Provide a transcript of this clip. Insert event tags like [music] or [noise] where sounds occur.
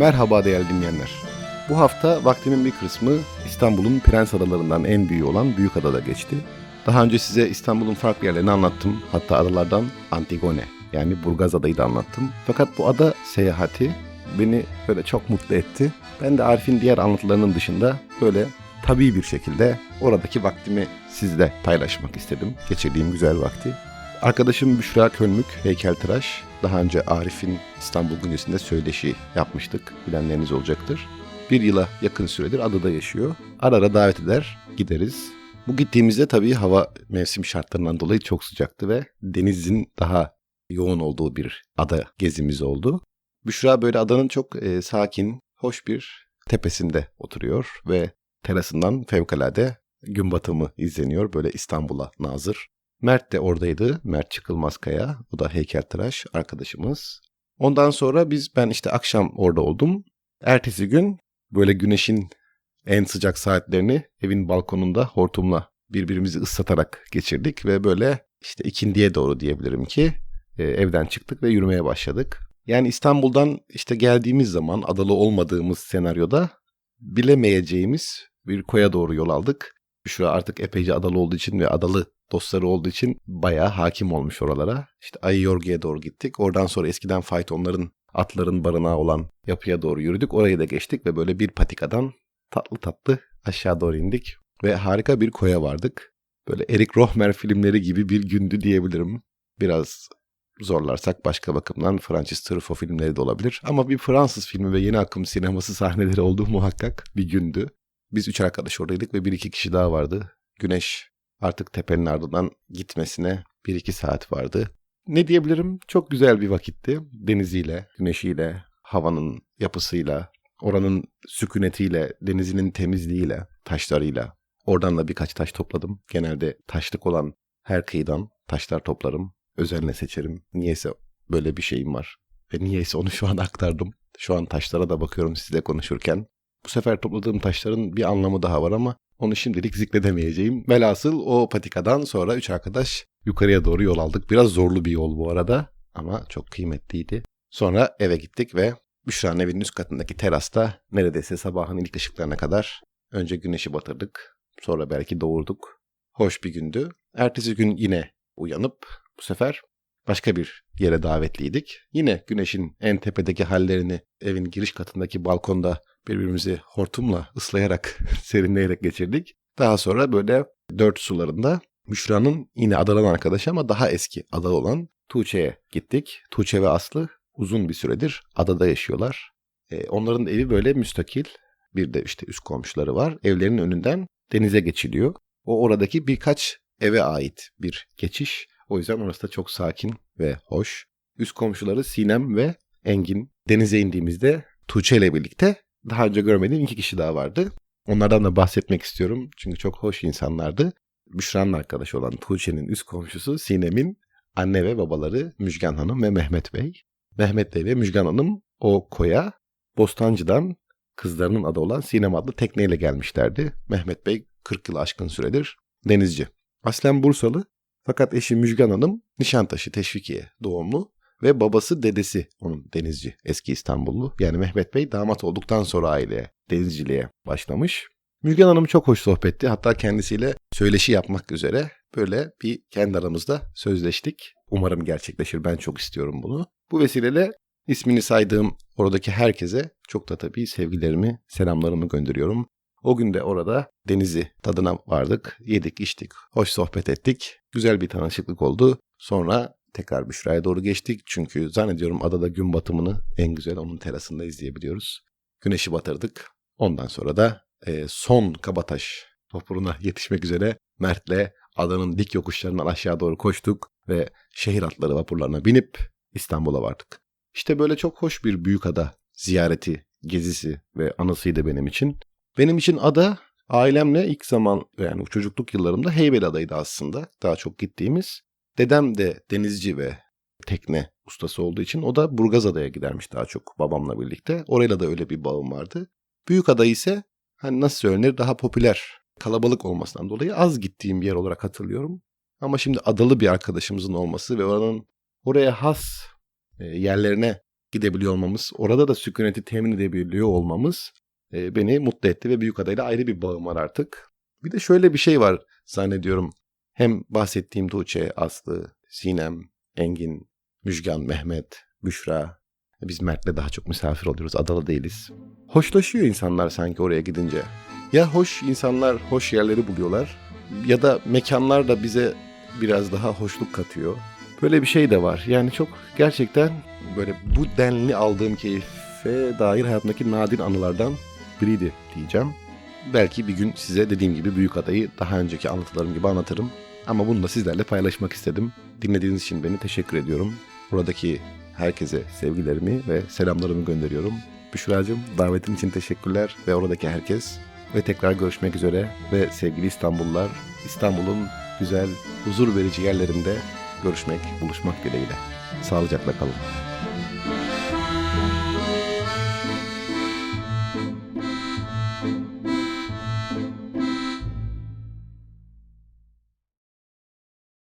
Merhaba değerli dinleyenler. Bu hafta vaktimin bir kısmı İstanbul'un Prens Adalarından en büyüğü olan Büyükada'da geçti. Daha önce size İstanbul'un farklı yerlerini anlattım. Hatta adalardan Antigone yani Burgaz Adayı da anlattım. Fakat bu ada seyahati beni böyle çok mutlu etti. Ben de Arif'in diğer anlatılarının dışında böyle tabii bir şekilde oradaki vaktimi sizle paylaşmak istedim. Geçirdiğim güzel vakti. Arkadaşım Büşra Kölmük, heykeltıraş. Daha önce Arif'in İstanbul Güncesi'nde söyleşi yapmıştık. Bilenleriniz olacaktır. Bir yıla yakın süredir adada yaşıyor. Ara ara davet eder, gideriz. Bu gittiğimizde tabii hava mevsim şartlarından dolayı çok sıcaktı ve denizin daha yoğun olduğu bir ada gezimiz oldu. Büşra böyle adanın çok e, sakin, hoş bir tepesinde oturuyor ve terasından fevkalade gün batımı izleniyor böyle İstanbul'a nazır. Mert de oradaydı. Mert Çıkılmazkaya. O da heykeltıraş arkadaşımız. Ondan sonra biz ben işte akşam orada oldum. Ertesi gün böyle güneşin en sıcak saatlerini evin balkonunda hortumla birbirimizi ıslatarak geçirdik ve böyle işte ikindiye doğru diyebilirim ki e, evden çıktık ve yürümeye başladık. Yani İstanbul'dan işte geldiğimiz zaman adalı olmadığımız senaryoda bilemeyeceğimiz bir koya doğru yol aldık. Şu artık epeyce adalı olduğu için ve adalı dostları olduğu için bayağı hakim olmuş oralara. İşte Ayı Yorgu'ya doğru gittik. Oradan sonra eskiden faytonların, atların barınağı olan yapıya doğru yürüdük. Orayı da geçtik ve böyle bir patikadan tatlı tatlı aşağı doğru indik. Ve harika bir koya vardık. Böyle Erik Rohmer filmleri gibi bir gündü diyebilirim. Biraz zorlarsak başka bakımdan Francis Truffaut filmleri de olabilir. Ama bir Fransız filmi ve yeni akım sineması [laughs] sahneleri olduğu muhakkak bir gündü. Biz üç arkadaş oradaydık ve bir iki kişi daha vardı. Güneş artık tepenin ardından gitmesine bir iki saat vardı. Ne diyebilirim? Çok güzel bir vakitti. Deniziyle, güneşiyle, havanın yapısıyla, oranın sükunetiyle, denizinin temizliğiyle, taşlarıyla. Oradan da birkaç taş topladım. Genelde taşlık olan her kıyıdan taşlar toplarım. Özenle seçerim. Niyeyse böyle bir şeyim var. Ve niyeyse onu şu an aktardım. Şu an taşlara da bakıyorum sizle konuşurken. Bu sefer topladığım taşların bir anlamı daha var ama onu şimdilik zikredemeyeceğim. Velhasıl o patikadan sonra üç arkadaş yukarıya doğru yol aldık. Biraz zorlu bir yol bu arada ama çok kıymetliydi. Sonra eve gittik ve Büşra'nın evinin üst katındaki terasta neredeyse sabahın ilk ışıklarına kadar önce güneşi batırdık. Sonra belki doğurduk. Hoş bir gündü. Ertesi gün yine uyanıp bu sefer başka bir yere davetliydik. Yine güneşin en tepedeki hallerini evin giriş katındaki balkonda birbirimizi hortumla ıslayarak, [laughs] serinleyerek geçirdik. Daha sonra böyle dört sularında Müşra'nın yine adalan arkadaşı ama daha eski ada olan Tuğçe'ye gittik. Tuğçe ve Aslı uzun bir süredir adada yaşıyorlar. Ee, onların evi böyle müstakil. Bir de işte üst komşuları var. Evlerinin önünden denize geçiliyor. O oradaki birkaç eve ait bir geçiş. O yüzden orası da çok sakin ve hoş. Üst komşuları Sinem ve Engin. Denize indiğimizde Tuğçe ile birlikte daha önce görmediğim iki kişi daha vardı. Onlardan da bahsetmek istiyorum çünkü çok hoş insanlardı. Büşra'nın arkadaşı olan Tuğçe'nin üst komşusu Sinem'in anne ve babaları Müjgan Hanım ve Mehmet Bey. Mehmet Bey ve Müjgan Hanım o koya Bostancı'dan kızlarının adı olan Sinem adlı tekneyle gelmişlerdi. Mehmet Bey 40 yıl aşkın süredir denizci. Aslen Bursalı fakat eşi Müjgan Hanım Nişantaşı Teşvikiye doğumlu ve babası dedesi onun denizci eski İstanbullu. Yani Mehmet Bey damat olduktan sonra aileye denizciliğe başlamış. Müjgan Hanım çok hoş sohbetti. Hatta kendisiyle söyleşi yapmak üzere böyle bir kendi aramızda sözleştik. Umarım gerçekleşir. Ben çok istiyorum bunu. Bu vesileyle ismini saydığım oradaki herkese çok da tabii sevgilerimi, selamlarımı gönderiyorum. O gün de orada denizi tadına vardık, yedik, içtik, hoş sohbet ettik. Güzel bir tanışıklık oldu. Sonra tekrar Büşra'ya doğru geçtik. Çünkü zannediyorum adada gün batımını en güzel onun terasında izleyebiliyoruz. Güneşi batırdık. Ondan sonra da e, son Kabataş topuğuna yetişmek üzere Mert'le adanın dik yokuşlarından aşağı doğru koştuk ve şehir atları vapurlarına binip İstanbul'a vardık. İşte böyle çok hoş bir büyük ada ziyareti, gezisi ve anısıydı benim için. Benim için ada ailemle ilk zaman yani çocukluk yıllarımda Heybeliada'ydı aslında. Daha çok gittiğimiz. Dedem de denizci ve tekne ustası olduğu için o da Burgazada'ya gidermiş daha çok babamla birlikte. Orayla da öyle bir bağım vardı. Büyük ada ise hani nasıl söylenir daha popüler, kalabalık olmasından dolayı az gittiğim bir yer olarak hatırlıyorum. Ama şimdi adalı bir arkadaşımızın olması ve oranın oraya has e, yerlerine gidebiliyor olmamız, orada da sükuneti temin edebiliyor olmamız e, beni mutlu etti ve büyük adayla ayrı bir bağım var artık. Bir de şöyle bir şey var zannediyorum. Hem bahsettiğim Tuğçe, Aslı, Sinem, Engin, Müjgan, Mehmet, Büşra. Biz Mert'le daha çok misafir oluyoruz. Adalı değiliz. Hoşlaşıyor insanlar sanki oraya gidince. Ya hoş insanlar hoş yerleri buluyorlar ya da mekanlar da bize biraz daha hoşluk katıyor. Böyle bir şey de var. Yani çok gerçekten böyle bu denli aldığım keyfe dair hayatımdaki nadir anılardan biriydi diyeceğim. Belki bir gün size dediğim gibi Büyük Adayı daha önceki anlatılarım gibi anlatırım. Ama bunu da sizlerle paylaşmak istedim. Dinlediğiniz için beni teşekkür ediyorum. Buradaki herkese sevgilerimi ve selamlarımı gönderiyorum. Büşra'cığım davetin için teşekkürler ve oradaki herkes. Ve tekrar görüşmek üzere ve sevgili İstanbullular, İstanbul'un güzel, huzur verici yerlerinde görüşmek, buluşmak dileğiyle. Sağlıcakla kalın.